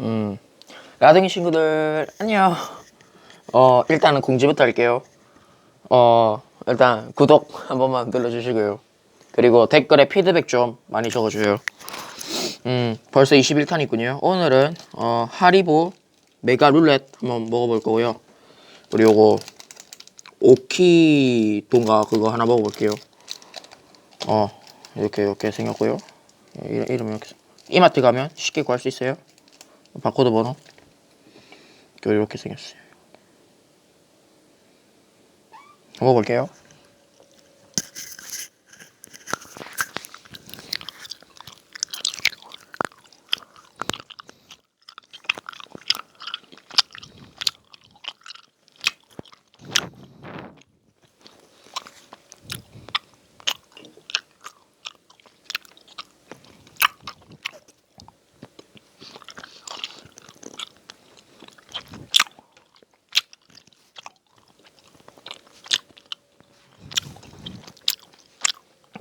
음, 라둥이 친구들 안녕. 어 일단은 공지부터 할게요. 어 일단 구독 한 번만 눌러주시고요. 그리고 댓글에 피드백 좀 많이 적어줘요. 음 벌써 21탄 있군요. 오늘은 어 하리보 메가 룰렛 한번 먹어볼 거고요. 그리고 오키 돈가 그거 하나 먹어볼게요. 어 이렇게 이렇게 생겼고요. 이- 이름 이렇게 이마트 가면 쉽게 구할 수 있어요. 바코드 번호 이렇게 생겼어요. 먹어볼게요.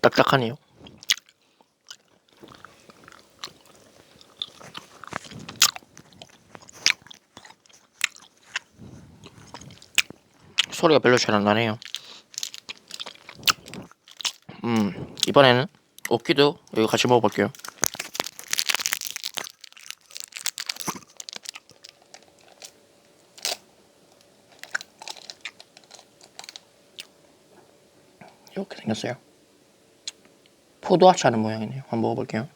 딱딱하네요. 소리가 별로 잘 안 나네요. 음, 이번에는 오키도 이거 같이 먹어볼게요. 이렇게 생겼어요. 포도 합치하는 모양이네요. 한번 먹어볼게요.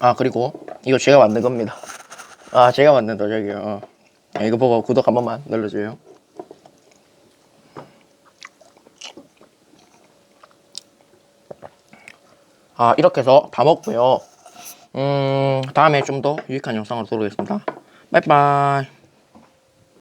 아 그리고 이거 제가 만든 겁니다. 아 제가 만든 도적이요. 어. 아, 이거 보고 구독 한 번만 눌러줘요. 아 이렇게 해서 다 먹고요. 음 다음에 좀 더 유익한 영상으로 돌아오겠습니다. 바이바이.